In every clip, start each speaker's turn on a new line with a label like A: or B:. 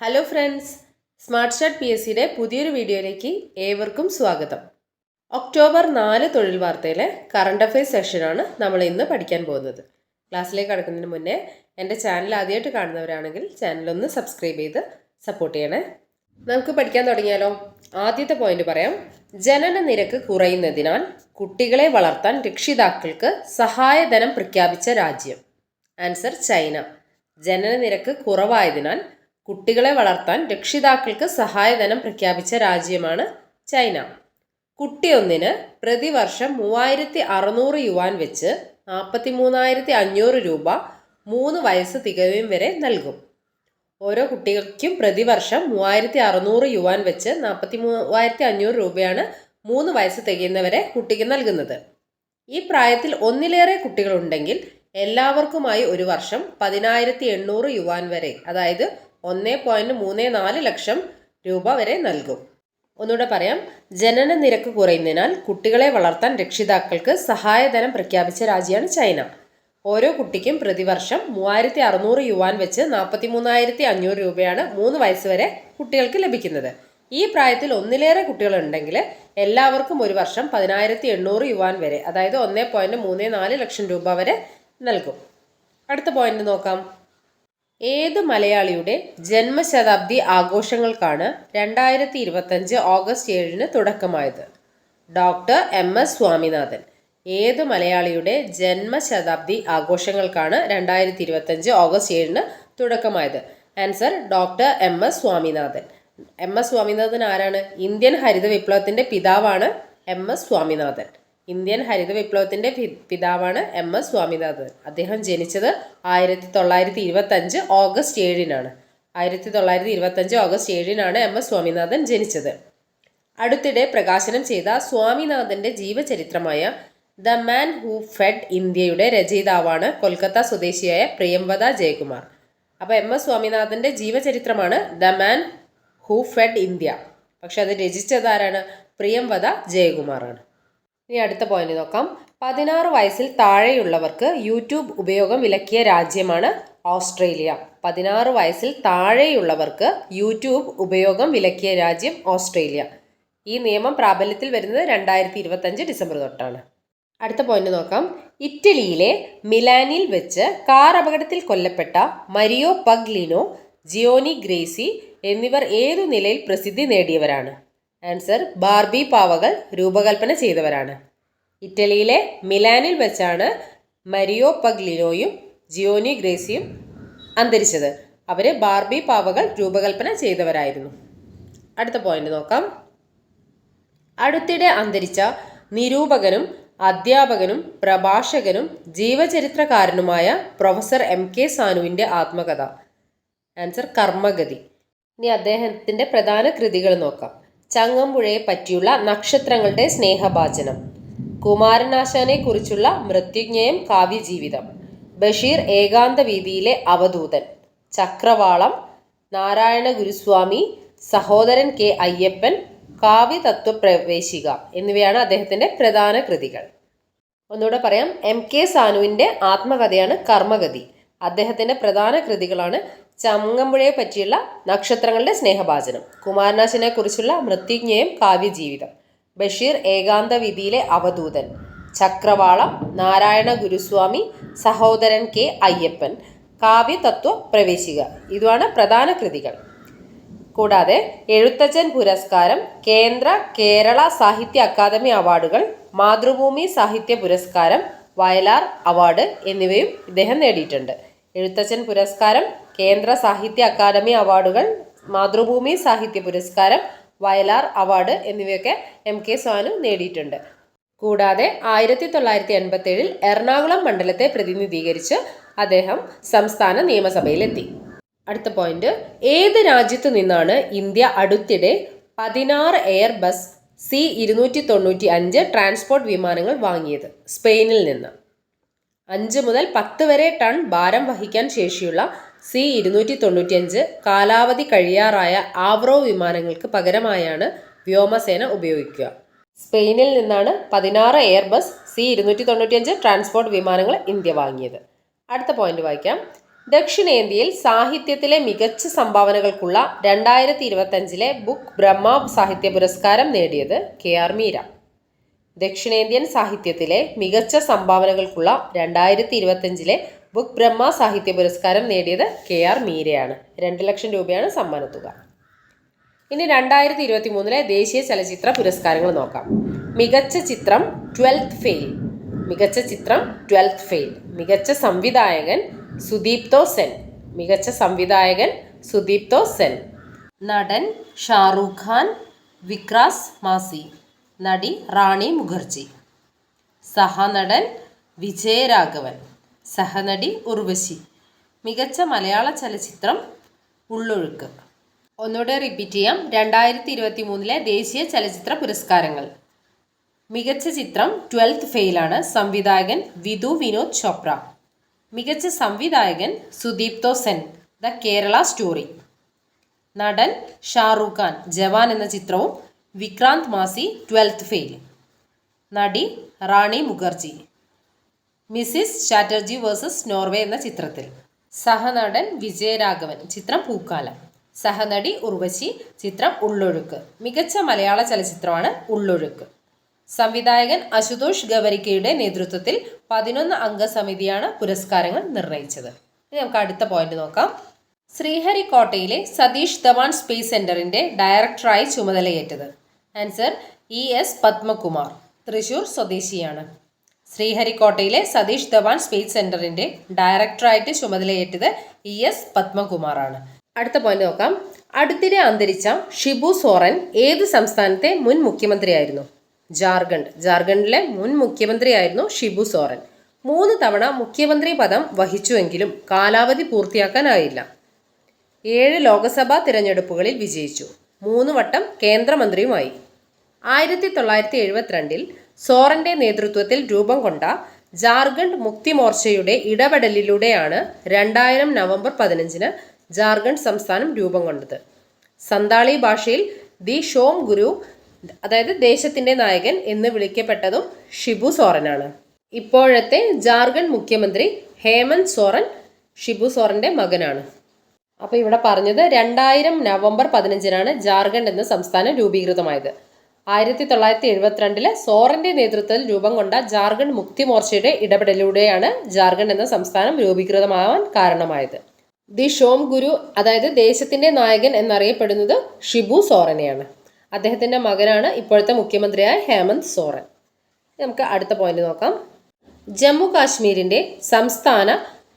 A: Hello friends smart short P S സിയുടെ പുതിയൊരു വീഡിയോയിലേക്ക് ഏവർക്കും സ്വാഗതം. ഒക്ടോബർ നാല് തൊഴിൽ വാർത്തയിലെ കറണ്ട് അഫയേഴ്സ് സെഷനാണ് നമ്മൾ ഇന്ന് പഠിക്കാൻ പോകുന്നത്. ക്ലാസ്സിലേക്ക് കടക്കുന്നതിന് മുന്നേ എന്റെ ചാനൽ ആദ്യമായിട്ട് കാണുന്നവരാണെങ്കിൽ ചാനലൊന്ന് സബ്സ്ക്രൈബ് ചെയ്ത് സപ്പോർട്ട് ചെയ്യണേ. നമുക്ക് പഠിക്കാൻ തുടങ്ങിയാലോ? ആദ്യത്തെ പോയിന്റ് പറയാം. ജനന നിരക്ക് കുറയുന്നതിനാൽ കുട്ടികളെ വളർത്താൻ രക്ഷിതാക്കൾക്ക് സഹായധനം പ്രഖ്യാപിച്ച രാജ്യം. Answer China. ജനന നിരക്ക് കുറവായതിനാൽ കുട്ടികളെ വളർത്താൻ രക്ഷിതാക്കൾക്ക് സഹായധനം പ്രഖ്യാപിച്ച രാജ്യമാണ് ചൈന. കുട്ടിയൊന്നിന് പ്രതിവർഷം മൂവായിരത്തി അറുന്നൂറ് യുവാൻ വെച്ച് നാൽപ്പത്തി മൂന്നായിരത്തി അഞ്ഞൂറ് രൂപ മൂന്ന് വയസ്സ് തികയും വരെ നൽകും. ഓരോ കുട്ടികൾക്കും പ്രതിവർഷം മൂവായിരത്തി അറുന്നൂറ് യുവാൻ വെച്ച് നാൽപ്പത്തി മൂവായിരത്തി അഞ്ഞൂറ് രൂപയാണ് മൂന്ന് വയസ്സ് തികയുന്നവരെ കുട്ടിക്ക് നൽകുന്നത്. ഈ പ്രായത്തിൽ ഒന്നിലേറെ കുട്ടികളുണ്ടെങ്കിൽ എല്ലാവർക്കുമായി ഒരു വർഷം പതിനായിരത്തി എണ്ണൂറ് യുവാൻ വരെ അതായത് ഒന്ന് പോയിന്റ് മൂന്ന് നാല് ലക്ഷം രൂപ വരെ നൽകും. ഒന്നുകൂടെ പറയാം. ജനന നിരക്ക് കുറയുന്നതിനാൽ കുട്ടികളെ വളർത്താൻ രക്ഷിതാക്കൾക്ക് സഹായധനം പ്രഖ്യാപിച്ച രാജ്യമാണ് ചൈന. ഓരോ കുട്ടിക്കും പ്രതിവർഷം മൂവായിരത്തി അറുന്നൂറ് യുവാൻ വെച്ച് നാൽപ്പത്തി മൂന്നായിരത്തി അഞ്ഞൂറ് രൂപയാണ് മൂന്ന് വയസ്സ് വരെ കുട്ടികൾക്ക് ലഭിക്കുന്നത്. ഈ പ്രായത്തിൽ ഒന്നിലേറെ കുട്ടികളുണ്ടെങ്കിൽ എല്ലാവർക്കും ഒരു വർഷം പതിനായിരത്തി എണ്ണൂറ് യുവാൻ വരെ അതായത് ഒന്ന് പോയിന്റ് മൂന്ന് നാല് ലക്ഷം രൂപ വരെ നൽകും. അടുത്ത പോയിന്റ് നോക്കാം. ഏത് മലയാളിയുടെ ജന്മശതാബ്ദി ആഘോഷങ്ങൾക്കാണ് രണ്ടായിരത്തി ഇരുപത്തഞ്ച് ഓഗസ്റ്റ് ഏഴിന് തുടക്കമായത്? Doctor M S Swaminathan. ഏത് മലയാളിയുടെ ജന്മശതാബ്ദി ആഘോഷങ്ങൾക്കാണ് രണ്ടായിരത്തി ഇരുപത്തഞ്ച് ഓഗസ്റ്റ് ഏഴിന് തുടക്കമായത്? Answer doctor M S Swaminathan. M S Swaminathan ആരാണ്? ഇന്ത്യൻ ഹരിത വിപ്ലവത്തിന്റെ പിതാവാണ് എം എസ് സ്വാമിനാഥൻ. ഇന്ത്യൻ ഹരിത വിപ്ലവത്തിന്റെ പിതാവാണ് എം എസ് സ്വാമിനാഥൻ. അദ്ദേഹം ജനിച്ചത് ആയിരത്തി തൊള്ളായിരത്തി ഇരുപത്തഞ്ച് ഓഗസ്റ്റ് ഏഴിനാണ്. ആയിരത്തി തൊള്ളായിരത്തി ഇരുപത്തഞ്ച് ഓഗസ്റ്റ് ഏഴിനാണ് എം എസ് സ്വാമിനാഥൻ ജനിച്ചത്. അടുത്തിടെ പ്രകാശനം ചെയ്ത സ്വാമിനാഥന്റെ ജീവചരിത്രമായ ദ മാൻ ഹൂ ഫെഡ് ഇന്ത്യയുടെ രചയിതാവാണ് കൊൽക്കത്ത സ്വദേശിയായ പ്രിയംവദ ജയകുമാർ. അപ്പോൾ എം എസ് സ്വാമിനാഥന്റെ ജീവചരിത്രമാണ് the man who fed India. പക്ഷെ അത് രചിച്ചതാരാണ് പ്രിയംവദ ജയകുമാറാണ്. ഇനി അടുത്ത പോയിന്റ് നോക്കാം. പതിനാറ് വയസ്സിൽ താഴെയുള്ളവർക്ക് യൂട്യൂബ് ഉപയോഗം വിലക്കിയ രാജ്യമാണ് ഓസ്ട്രേലിയ. പതിനാറ് വയസ്സിൽ താഴെയുള്ളവർക്ക് യൂട്യൂബ് ഉപയോഗം വിലക്കിയ രാജ്യം ഓസ്ട്രേലിയ. ഈ നിയമം പ്രാബല്യത്തിൽ വരുന്നത് രണ്ടായിരത്തി ഇരുപത്തഞ്ച് ഡിസംബർ തൊട്ടാണ്. അടുത്ത പോയിന്റ് നോക്കാം. ഇറ്റലിയിലെ മിലാനിൽ വെച്ച് കാർ അപകടത്തിൽ കൊല്ലപ്പെട്ട മരിയോ പഗ്ലിനോ ജിയോനി ഗ്രേസി എന്നിവർ ഏതു നിലയിൽ പ്രസിദ്ധി നേടിയവരാണ്? ആൻസർ ബാർബി പാവകൾ രൂപകൽപ്പന ചെയ്തവരാണ്. ഇറ്റലിയിലെ മിലാനിൽ വെച്ചാണ് മരിയോ പഗ്ലിനോയും ജിയോനി ഗ്രേസിയും അന്തരിച്ചത്. അവർ ബാർബി പാവകൾ രൂപകൽപ്പന ചെയ്തവരായിരുന്നു. അടുത്ത പോയിന്റ് നോക്കാം. അടുത്തിടെ അന്തരിച്ച നിരൂപകനും അധ്യാപകനും പ്രഭാഷകനും ജീവചരിത്രകാരനുമായ പ്രൊഫസർ എം കെ സാനുവിന്റെ ആത്മകഥ. ആൻസർ കർമ്മഗതി. ഇനി അദ്ദേഹത്തിന്റെ പ്രധാന കൃതികൾ നോക്കാം. ചങ്ങമ്പുഴയെ പറ്റിയുള്ള നക്ഷത്രങ്ങളുടെ സ്നേഹഭാചനം. കുമാരനാശാനെ കുറിച്ചുള്ള മൃത്യുജ്ഞയം കാവ്യജീവിതം. ബഷീർ ഏകാന്ത വീതിയിലെ അവധൂതൻ. ചക്രവാളം നാരായണ ഗുരുസ്വാമി സഹോദരൻ കെ അയ്യപ്പൻ കാവ്യതത്വപ്രവേശിക എന്നിവയാണ് അദ്ദേഹത്തിന്റെ പ്രധാന കൃതികൾ. ഒന്നുകൂടെ പറയാം എം കെ സാനുവിന്റെ ആത്മകഥയാണ് കർമ്മഗതി. അദ്ദേഹത്തിന്റെ പ്രധാന കൃതികളാണ് ചങ്ങമ്പുഴയെ പറ്റിയുള്ള നക്ഷത്രങ്ങളുടെ സ്നേഹഭാചനം. കുമാരനാശനെ കുറിച്ചുള്ള മൃത്യുജ്ഞയും കാവ്യജീവിതം. ബഷീർ ഏകാന്ത വിധിയിലെ അവധൂതൻ. ചക്രവാളം നാരായണ ഗുരുസ്വാമി സഹോദരൻ കെ അയ്യപ്പൻ. കാവ്യതത്വ പ്രവേശിക. ഇതുമാണ് പ്രധാന കൃതികൾ. കൂടാതെ എഴുത്തച്ഛൻ പുരസ്കാരം കേന്ദ്ര കേരള സാഹിത്യ അക്കാദമി അവാർഡുകൾ മാതൃഭൂമി സാഹിത്യ പുരസ്കാരം വയലാർ അവാർഡ് എന്നിവയും ഇദ്ദേഹം നേടിയിട്ടുണ്ട്. എഴുത്തച്ഛൻ പുരസ്കാരം കേന്ദ്ര സാഹിത്യ അക്കാദമി അവാർഡുകൾ മാതൃഭൂമി സാഹിത്യ പുരസ്കാരം വയലാർ അവാർഡ് എന്നിവയൊക്കെ എം കെ സാനു നേടിയിട്ടുണ്ട്. കൂടാതെ ആയിരത്തി തൊള്ളായിരത്തി എൺപത്തി ഏഴിൽ എറണാകുളം മണ്ഡലത്തെ പ്രതിനിധീകരിച്ച് അദ്ദേഹം സംസ്ഥാന നിയമസഭയിലെത്തി. അടുത്ത പോയിന്റ്. ഏത് രാജ്യത്തു നിന്നാണ് ഇന്ത്യ അടുത്തിടെ പതിനാറ് എയർ ബസ് സി ഇരുന്നൂറ്റി തൊണ്ണൂറ്റി അഞ്ച് ട്രാൻസ്പോർട്ട് വിമാനങ്ങൾ വാങ്ങിയത്? സ്പെയിനിൽ നിന്ന്. അഞ്ച് മുതൽ പത്ത് വരെ ടൺ ഭാരം വഹിക്കാൻ ശേഷിയുള്ള സി ഇരുന്നൂറ്റി തൊണ്ണൂറ്റിയഞ്ച് കാലാവധി കഴിയാറായ ആവ്രോ വിമാനങ്ങൾക്ക് പകരമായാണ് വ്യോമസേന ഉപയോഗിക്കുക. സ്പെയിനിൽ നിന്നാണ് പതിനാറ് എയർബസ് സി ഇരുന്നൂറ്റി തൊണ്ണൂറ്റിയഞ്ച് ട്രാൻസ്പോർട്ട് വിമാനങ്ങൾ ഇന്ത്യ വാങ്ങിയത്. അടുത്ത പോയിന്റ് വായിക്കാം. ദക്ഷിണേന്ത്യയിൽ സാഹിത്യത്തിലെ മികച്ച സംഭാവനകൾക്കുള്ള രണ്ടായിരത്തി ഇരുപത്തഞ്ചിലെ ബുക്ക് ബ്രഹ്മ സാഹിത്യ പുരസ്കാരം നേടിയത് കെ ആർ മീര. ദക്ഷിണേന്ത്യൻ സാഹിത്യത്തിലെ മികച്ച സംഭാവനകൾക്കുള്ള രണ്ടായിരത്തി ഇരുപത്തഞ്ചിലെ ബുക്ക് ബ്രഹ്മ സാഹിത്യ പുരസ്കാരം നേടിയത് കെ ആർ മീരയാണ്. രണ്ട് ലക്ഷം രൂപയാണ് സമ്മാനത്തുക ഇനി രണ്ടായിരത്തി ഇരുപത്തി മൂന്നിലെ ദേശീയ ചലച്ചിത്ര പുരസ്കാരങ്ങൾ നോക്കാം. മികച്ച ചിത്രം ട്വൽത്ത് ഫെയിൽ. മികച്ച ചിത്രം ട്വൽത്ത് ഫെയിൽ. മികച്ച സംവിധായകൻ സുദീപ്തോ സെൻ. മികച്ച സംവിധായകൻ സുദീപ്തോ സെൻ. നടൻ ഷാറൂഖ് ഖാൻ വിക്രാസ് മാസി. നടി റാണി മുഖർജി. സഹനടൻ വിജയരാഘവൻ. സഹനടി ഉർവശി. മികച്ച മലയാള ചലച്ചിത്രം ഉള്ളൊഴുക്ക്. ഒന്നുകൂടെ റിപ്പീറ്റ് ചെയ്യാം. രണ്ടായിരത്തി ഇരുപത്തി മൂന്നിലെ ദേശീയ ചലച്ചിത്ര പുരസ്കാരങ്ങൾ. മികച്ച ചിത്രം ട്വൽത്ത് ഫെയിലാണ്. സംവിധായകൻ വിധു വിനോദ് ചോപ്ര. മികച്ച സംവിധായകൻ സുദീപ്തോ സെൻ ദ കേരള സ്റ്റോറി. നടൻ ഷാറൂഖ് ഖാൻ. ജവാൻ എന്ന ചിത്രവും വിക്രാന്ത് മാസി ട്വൽത്ത് ഫെയിൽ നടി Rani Mukerji. Mrs Chatterjee versus Norway എന്ന ചിത്രത്തിൽ. സഹനടൻ വിജയരാഘവൻ ചിത്രം പൂക്കാലം. സഹനടി ഉർവശി ചിത്രം ഉള്ളൊഴുക്ക്. മികച്ച മലയാള ചലച്ചിത്രമാണ് ഉള്ളൊഴുക്ക്. സംവിധായകൻ അശുതോഷ് ഗവരിക്കയുടെ നേതൃത്വത്തിൽ പതിനൊന്ന് അംഗ സമിതിയാണ് പുരസ്കാരങ്ങൾ നിർണയിച്ചത്. ഇനി നമുക്ക് അടുത്ത പോയിന്റ് നോക്കാം. ശ്രീഹരിക്കോട്ടയിലെ സതീഷ് ധവാൻ സ്പേസ് സെന്ററിന്റെ ഡയറക്ടറായി ചുമതലയേറ്റത്. Answer E S Padmakumar Thrissur സ്വദേശിയാണ്. ശ്രീഹരിക്കോട്ടയിലെ സതീഷ് ധവാൻ സ്പേസ് സെന്ററിന്റെ ഡയറക്ടറായിട്ട് ചുമതലയേറ്റത് ഇ എസ് പത്മകുമാറാണ് അടുത്ത പോയിന്റ് നോക്കാം. അടുത്തിടെ അന്തരിച്ച ഷിബു സോറൻ ഏത് സംസ്ഥാനത്തെ മുൻ മുഖ്യമന്ത്രിയായിരുന്നു? ജാർഖണ്ഡ്. ജാർഖണ്ഡിലെ മുൻ മുഖ്യമന്ത്രിയായിരുന്നു ഷിബു സോറൻ. മൂന്ന് തവണ മുഖ്യമന്ത്രി പദം വഹിച്ചുവെങ്കിലും കാലാവധി പൂർത്തിയാക്കാനായില്ല. ഏഴ് ലോക്സഭാ തിരഞ്ഞെടുപ്പുകളിൽ വിജയിച്ചു. മൂന്ന് വട്ടം കേന്ദ്രമന്ത്രിയുമായി. ആയിരത്തി തൊള്ളായിരത്തി എഴുപത്തിരണ്ടിൽ സോറന്റെ നേതൃത്വത്തിൽ രൂപം കൊണ്ട ജാർഖണ്ഡ് മുക്തി മോർച്ചയുടെ ഇടപെടലിലൂടെയാണ് രണ്ടായിരം നവംബർ പതിനഞ്ചിന് ജാർഖണ്ഡ് സംസ്ഥാനം രൂപം കൊണ്ടത്. സന്താളി ഭാഷയിൽ ദി ഷോം ഗുരു അതായത് ദേശത്തിന്റെ നായകൻ എന്ന് വിളിക്കപ്പെട്ടതും ഷിബു സോറനാണ്. ഇപ്പോഴത്തെ ജാർഖണ്ഡ് മുഖ്യമന്ത്രി ഹേമന്ത് സോറൻ ഷിബു സോറന്റെ മകനാണ്. അപ്പോൾ ഇവിടെ പറഞ്ഞത് രണ്ടായിരം നവംബർ പതിനഞ്ചിനാണ് ജാർഖണ്ഡ് എന്ന സംസ്ഥാനം രൂപീകൃതമായത്. ആയിരത്തി തൊള്ളായിരത്തി എഴുപത്തിരണ്ടിലെ സോറന്റെ നേതൃത്വത്തിൽ രൂപം കൊണ്ട ജാർഖണ്ഡ് മുക്തി മോർച്ചയുടെ ഇടപെടലിലൂടെയാണ് ജാർഖണ്ഡ് എന്ന സംസ്ഥാനം രൂപീകൃതമാവാൻ കാരണമായത്. ദി ഷോം ഗുരു അതായത് ദേശത്തിന്റെ നായകൻ എന്നറിയപ്പെടുന്നത് ഷിബു സോറനെയാണ്. അദ്ദേഹത്തിന്റെ മകനാണ് ഇപ്പോഴത്തെ മുഖ്യമന്ത്രിയായ ഹേമന്ത് സോറൻ. നമുക്ക് അടുത്ത പോയിന്റ് നോക്കാം. ജമ്മു കാശ്മീരിന്റെ സംസ്ഥാന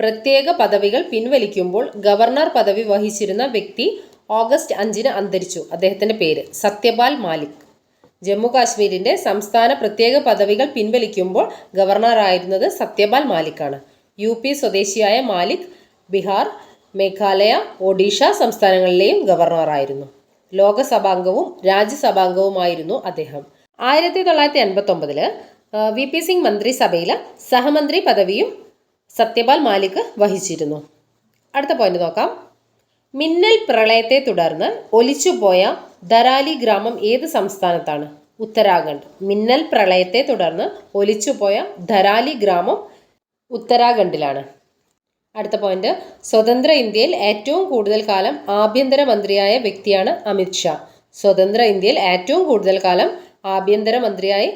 A: പ്രത്യേക പദവികൾ പിൻവലിക്കുമ്പോൾ ഗവർണർ പദവി വഹിച്ചിരുന്ന വ്യക്തി ഓഗസ്റ്റ് അഞ്ചിന് അന്തരിച്ചു. അദ്ദേഹത്തിന്റെ പേര് സത്യപാൽ മാലിക്. ജമ്മു കാശ്മീരിന്റെ സംസ്ഥാന പ്രത്യേക പദവികൾ പിൻവലിക്കുമ്പോൾ ഗവർണറായിരുന്നത് സത്യപാൽ മാലിക്കാണ്. യു പി സ്വദേശിയായ മാലിക് ബീഹാർ മേഘാലയ ഒഡീഷ സംസ്ഥാനങ്ങളിലെയും ഗവർണറായിരുന്നു. ലോകസഭാംഗവും രാജ്യസഭാംഗവുമായിരുന്നു അദ്ദേഹം. ആയിരത്തി തൊള്ളായിരത്തി എൺപത്തി ഒമ്പതിൽ വി. പി. സിംഗ് മന്ത്രിസഭയിലെ സഹമന്ത്രി പദവിയും സത്യപാൽ മാലിക് വഹിച്ചിരുന്നു. അടുത്ത പോയിന്റ് നോക്കാം. മിന്നൽ പ്രളയത്തെ തുടർന്ന് ഒലിച്ചുപോയ ദരാലി ഗ്രാമം ഏത് സംസ്ഥാനത്താണ്? ഉത്തരാഖണ്ഡ്. മിന്നൽ പ്രളയത്തെ തുടർന്ന് ഒലിച്ചുപോയ ധരാലി ഗ്രാമം ഉത്തരാഖണ്ഡിലാണ്. അടുത്ത പോയിന്റ് സ്വതന്ത്ര ഇന്ത്യയിൽ ഏറ്റവും കൂടുതൽ കാലം ആഭ്യന്തര മന്ത്രിയായ വ്യക്തിയാണ് അമിത് ഷാ. സ്വതന്ത്ര ഇന്ത്യയിൽ ഏറ്റവും കൂടുതൽ കാലം ആഭ്യന്തര മന്ത്രിയായി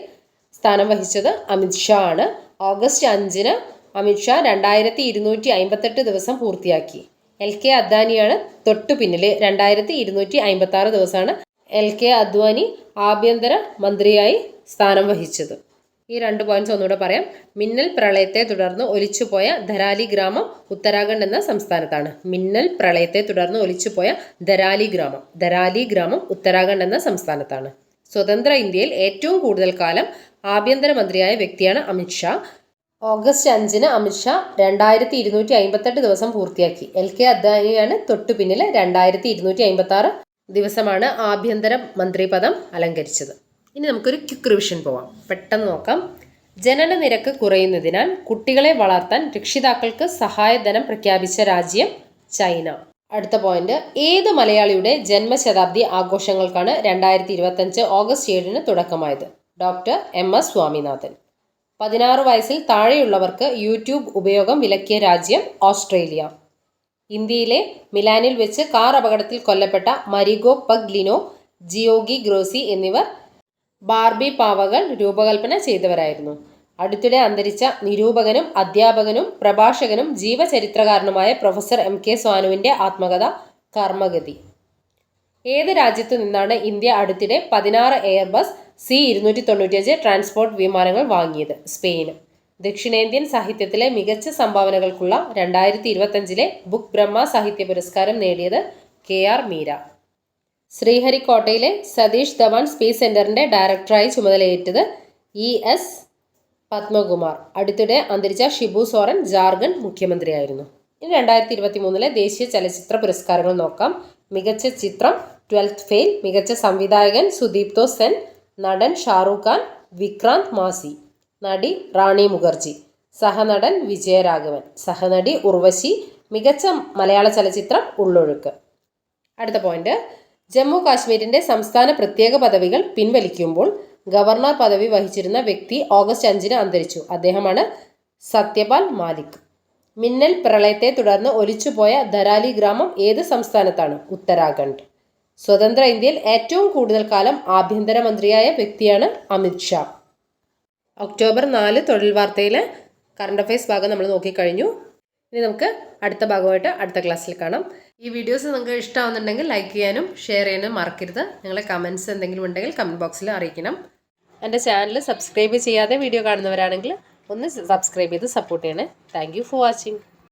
A: സ്ഥാനം വഹിച്ചത് അമിത് ഷാ ആണ്. ഓഗസ്റ്റ് അഞ്ചിന് അമിത് ഷാ രണ്ടായിരത്തി ഇരുന്നൂറ്റി അമ്പത്തെട്ട് ദിവസം പൂർത്തിയാക്കി. എൽ കെ അദ്വാനിയാണ് തൊട്ടു പിന്നിൽ രണ്ടായിരത്തി ഇരുന്നൂറ്റി അമ്പത്തി ആറ് ദിവസമാണ് എൽ കെ അദ്വാനി ആഭ്യന്തര മന്ത്രിയായി സ്ഥാനം വഹിച്ചത്. ഈ രണ്ട് പോയിന്റ്സ് ഒന്നുകൂടെ പറയാം. മിന്നൽ പ്രളയത്തെ തുടർന്ന് ഒലിച്ചുപോയ ധരാലി ഗ്രാമം ഉത്തരാഖണ്ഡ് എന്ന സംസ്ഥാനത്താണ്. മിന്നൽ പ്രളയത്തെ തുടർന്ന് ഒലിച്ചുപോയ ധരാലി ഗ്രാമം ധരാലി ഗ്രാമം ഉത്തരാഖണ്ഡ് എന്ന സംസ്ഥാനത്താണ്. സ്വതന്ത്ര ഇന്ത്യയിൽ ഏറ്റവും കൂടുതൽ കാലം ആഭ്യന്തരമന്ത്രിയായ വ്യക്തിയാണ് അമിത് ഷാ. ഓഗസ്റ്റ് അഞ്ചിന് അമിത്ഷാ രണ്ടായിരത്തി ഇരുന്നൂറ്റി അമ്പത്തെട്ട് ദിവസം പൂർത്തിയാക്കി. എൽ കെ അദ്വാനിയാണ് തൊട്ടു പിന്നിലെ രണ്ടായിരത്തി ഇരുന്നൂറ്റി അമ്പത്തി ആറ് ദിവസമാണ് ആഭ്യന്തര മന്ത്രി പദം അലങ്കരിച്ചത്. ഇനി നമുക്കൊരു ക്വിക്ക് റിവിഷൻ പോവാം. പെട്ടെന്ന് നോക്കാം. ജനന നിരക്ക് കുറയുന്നതിനാൽ കുട്ടികളെ വളർത്താൻ രക്ഷിതാക്കൾക്ക് സഹായധനം പ്രഖ്യാപിച്ച രാജ്യം ചൈന. അടുത്ത പോയിന്റ്. ഏത് മലയാളിയുടെ ജന്മശതാബ്ദി ആഘോഷങ്ങൾക്കാണ് രണ്ടായിരത്തി ഇരുപത്തഞ്ച് ഓഗസ്റ്റ് ഏഴിന് തുടക്കമായത്? Doctor M S Swaminathan. പതിനാറ് വയസ്സിൽ താഴെയുള്ളവർക്ക് യൂട്യൂബ് ഉപയോഗം വിലക്കിയ രാജ്യം ഓസ്ട്രേലിയ. ഇന്ത്യയിലെ മിലാനിൽ വെച്ച് കാർ അപകടത്തിൽ കൊല്ലപ്പെട്ട മരിഗോ പഗ്ലിനോ ജിയോഗി ഗ്രോസി എന്നിവർ ബാർബി പാവകൾ രൂപകൽപ്പന ചെയ്തവരായിരുന്നു. അടുത്തിടെ അന്തരിച്ച നിരൂപകനും അധ്യാപകനും പ്രഭാഷകനും ജീവചരിത്രകാരനുമായ പ്രൊഫസർ എം കെ സ്വാനുവിന്റെ ആത്മകഥ കർമ്മഗതി. ഏത് രാജ്യത്തു നിന്നാണ് ഇന്ത്യ അടുത്തിടെ പതിനാറ് എയർബസ് സി ഇരുന്നൂറ്റി തൊണ്ണൂറ്റിയഞ്ച് ട്രാൻസ്പോർട്ട് വിമാനങ്ങൾ വാങ്ങിയത് സ്പെയിന്. ദക്ഷിണേന്ത്യൻ സാഹിത്യത്തിലെ മികച്ച സംഭാവനകൾക്കുള്ള രണ്ടായിരത്തി ഇരുപത്തഞ്ചിലെ ബുക്ക് ബ്രഹ്മ സാഹിത്യ പുരസ്കാരം നേടിയത് കെ ആർ മീര. ശ്രീഹരിക്കോട്ടയിലെ സതീഷ് ധവാൻ സ്പേസ് സെന്ററിന്റെ ഡയറക്ടറായി ചുമതലയേറ്റത് ഇ എസ് പത്മകുമാർ. അടുത്തിടെ അന്തരിച്ച ഷിബു സോറൻ ജാർഖണ്ഡ് മുഖ്യമന്ത്രിയായിരുന്നു. ഇനി രണ്ടായിരത്തി ഇരുപത്തി മൂന്നിലെ ദേശീയ ചലച്ചിത്ര പുരസ്കാരങ്ങൾ നോക്കാം. മികച്ച ചിത്രം ട്വൽത്ത് ഫെയിൽ മികച്ച സംവിധായകൻ സുദീപ്തോ സെൻ നടൻ ഷാറൂഖ് ഖാൻ വിക്രാന്ത് മാസി നടി റാണി മുഖർജി സഹനടൻ വിജയരാഘവൻ സഹനടി ഉർവശി മികച്ച മലയാള ചലച്ചിത്രം ഉള്ളൊഴുക്ക്. അടുത്ത പോയിന്റ്. ജമ്മു കാശ്മീരിന്റെ സംസ്ഥാന പ്രത്യേക പദവികൾ പിൻവലിക്കുമ്പോൾ ഗവർണർ പദവി വഹിച്ചിരുന്ന വ്യക്തി ഓഗസ്റ്റ് അഞ്ചിന് അന്തരിച്ചു. അദ്ദേഹമാണ് സത്യപാൽ മാലിക്. മിന്നൽ പ്രളയത്തെ തുടർന്ന് ഒലിച്ചുപോയ ധരാലി ഗ്രാമം ഏത് സംസ്ഥാനത്താണ്? ഉത്തരാഖണ്ഡ്. സ്വതന്ത്ര ഇന്ത്യയിൽ ഏറ്റവും കൂടുതൽ കാലം ആഭ്യന്തരമന്ത്രിയായ വ്യക്തിയാണ് അമിത് ഷാ. ഒക്ടോബർ നാല് തൊഴിൽ വാർത്തയിലെ കറണ്ട് അഫയേഴ്സ് ഭാഗം നമ്മൾ നോക്കിക്കഴിഞ്ഞു. ഇനി നമുക്ക് അടുത്ത ഭാഗമായിട്ട് അടുത്ത ക്ലാസ്സിൽ കാണാം. ഈ വീഡിയോസ് നിങ്ങൾക്ക് ഇഷ്ടമാവുന്നുണ്ടെങ്കിൽ ലൈക്ക് ചെയ്യാനും ഷെയർ ചെയ്യാനും മറക്കരുത്. നിങ്ങളെ കമൻസ് എന്തെങ്കിലും ഉണ്ടെങ്കിൽ കമന്റ് ബോക്സിൽ അറിയിക്കണം. എന്റെ ചാനൽ സബ്സ്ക്രൈബ് ചെയ്യാതെ വീഡിയോ കാണുന്നവരാണെങ്കിൽ ഒന്ന് സബ്സ്ക്രൈബ് ചെയ്ത് സപ്പോർട്ട് ചെയ്യണേ. Thank for watching